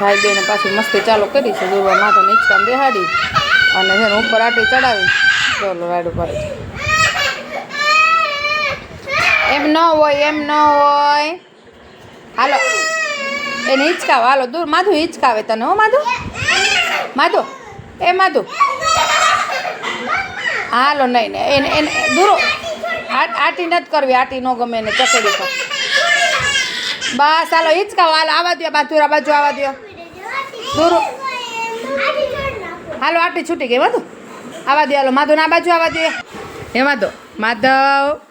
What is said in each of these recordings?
ભાઈ બેને પાછી મસ્તી ચાલુ કરી છે, દોરવા માથે નીચકામ બેહાડી. અને છે ઉપર આટી ચડાવી. ચાલો રાડ ઉપર એમ ન હોય, એમ ન હોય. હાલો. એને હિંચકાવ હાલો, દૂર. માધુ હિંચકાવે તને, હો, માધુ? માધુ. એ, માધુ. હાલો, નહીં ને એને એને, દૂરો. આટ- નથી કરવી, આટી ન ગમે એને ચકડી બસ, હાલો હિંચકાવ હાલો, આવા દો બાજુ બાજુ આવા દો દૂરો. હાલો આટલી છૂટી ગઈ વાંધો. આવા દે હાલો માધવ ના બાજુ આવા દે. હે વાંધો. માધવ.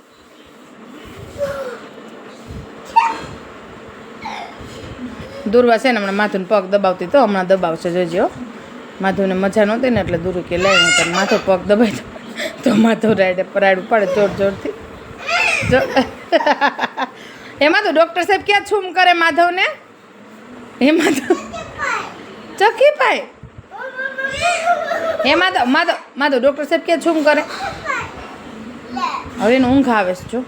દુર્વા છે ને હમણાં માથું પગ દબાવતી તો હમણાં દબાવશે જોજો માધુને મજા નહોતી ને એટલે દૂર કે લઈ હું તને માથું પગ દબાવી તો માથું રાઈડે પરાડું પડે જોર જોરથી. જો. એમાં તો ડૉક્ટર સાહેબ ક્યાં છૂમ કરે માધવને? એમાં તો ચકી પાય હે માધવ માધવ માધવ ડૉક્ટર સાહેબ કે શું કરે? હવે એને ઊંઘ આવે છે જો.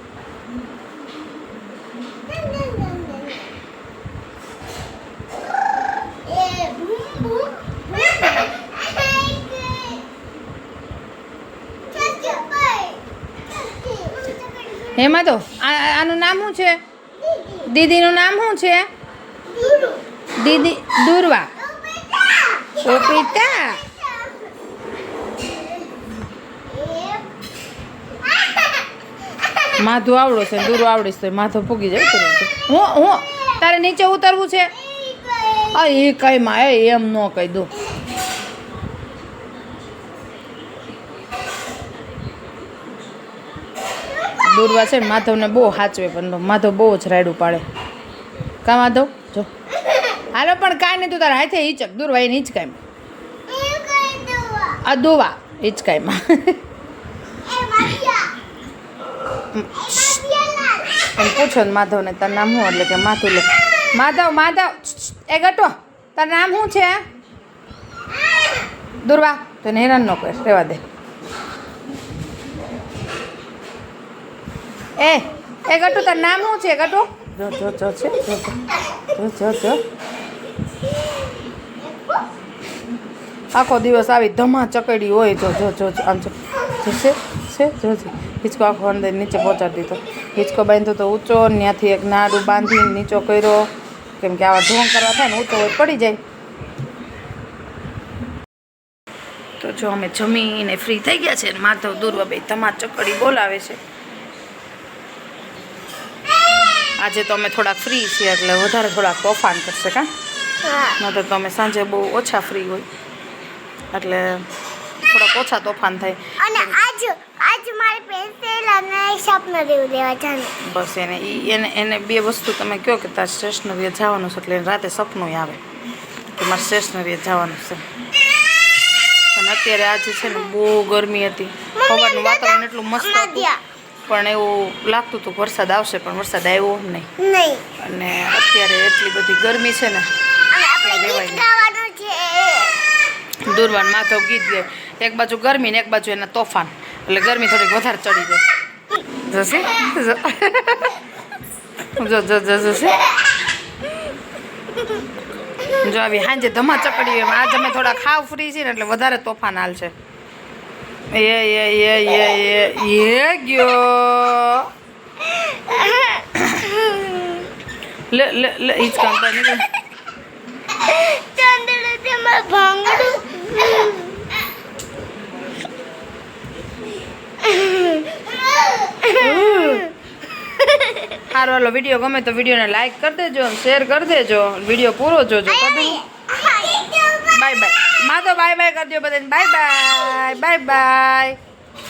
હે તો આનું નામ શું છે? દીદીનું નામ શું છે? દીદી દુર્વા. ઓપિતા માધુ આવડો છે, દૂરો આવડીશ તો માથો ફૂગી જાય તુરંત હું હું, તારે નીચે ઉતરવું છે? આ એ કઈ માં, એ એમ ન કહી દઉં. દૂરવા છે માધવને બહુ સાચવે પણ માધવ બહુ જ રાયડું પાડે. કા માધવ? જો. હાલો, પણ કાંઈ નહીં તું તારા હાથે હિચક, દૂરવા એને હિચકાય આ દોવા હિચકાયમાં એમ. પૂછો ને માધવને, તાર નામ શું એટલે કે માથું લે. માધવ માધવ એ ગટો, તારું નામ શું છે? દુર્વા તો એને હેરાન ન કર રહેવા દે. એ એ ગટુ, તારું નામ શું છે, ગટુ? જો જો જો, છે જો જો જો. આખો દિવસ આવી ધમા ચકડી હોય જો જો જો આમ જો. જો છે જોજે હિંચકો આખો અંદર નીચે પહોંચાડી દીધો. હિંચકો બાંધ્યો તો ઊંચો ત્યાંથી એક નાડું બાંધીને નીચો કર્યો. કેમ કે આવા ઢોંગ કરવા થાય ને ઊંચો પડી જાય. તો જો અમે જમીને ફ્રી થઈ ગયા છે માધવ દૂરવા ભાઈ ધમા ચકડી બોલાવે છે. આજે તો અમે થોડાક ફ્રી છીએ એટલે વધારે થોડાક તોફાન કરશે કાં? નહીતર તો અમે સાંજે બહુ ઓછા ફ્રી હોય. એટલે થોડાક ઓછા તોફાન થાય. અને આજ આજ મારે પેન્સિલ અને શાર્પનર લેવા જાનું બસ એને એને એને બે વસ્તુ તમે કહો કે તાર સ્ટેશનરીએ જવાનું છે એટલે રાતે સપનું આવે કે મારે સ્ટેશનરીએ જવાનું છે. અને અત્યારે આજે છે ને બહુ ગરમી હતી. સવારનું વાતાવરણ એટલું મસ્ત હતું. પણ એવું લાગતું હતું વરસાદ આવશે પણ વરસાદ આવ્યો નહીં. નહીં. અને અત્યારે એટલી બધી ગરમી છે ને આપણે લેવાય ગીત નહીં. ગાવાનું છે દુર્વાન માધવ ગીત ગાય એક બાજુ ગરમી ને એક બાજુ એના તોફાન. એટલે ગરમી થોડીક વધારે ચડી જાય. જશે? જો જશે જો આવી હાંજે ધમા ચકડી એમ આજ અમે થોડા ખાવ ફ્રી છે ને એટલે વધારે તોફાન હાલ છે. એ એ એ એ એ એ ગયો. લે લે લે હિંચકા અંદર નીકળ ચંદ્ર તેમાં ભાંગડું સારું હાલો વીડિયો ગમે તો વિડીયોને લાઈક કરી દેજો શેર કરી દેજો. વીડિયો પૂરો જોજો. બાય બાય બાય તો બાય બાય કરજો બધાને. By bye bye by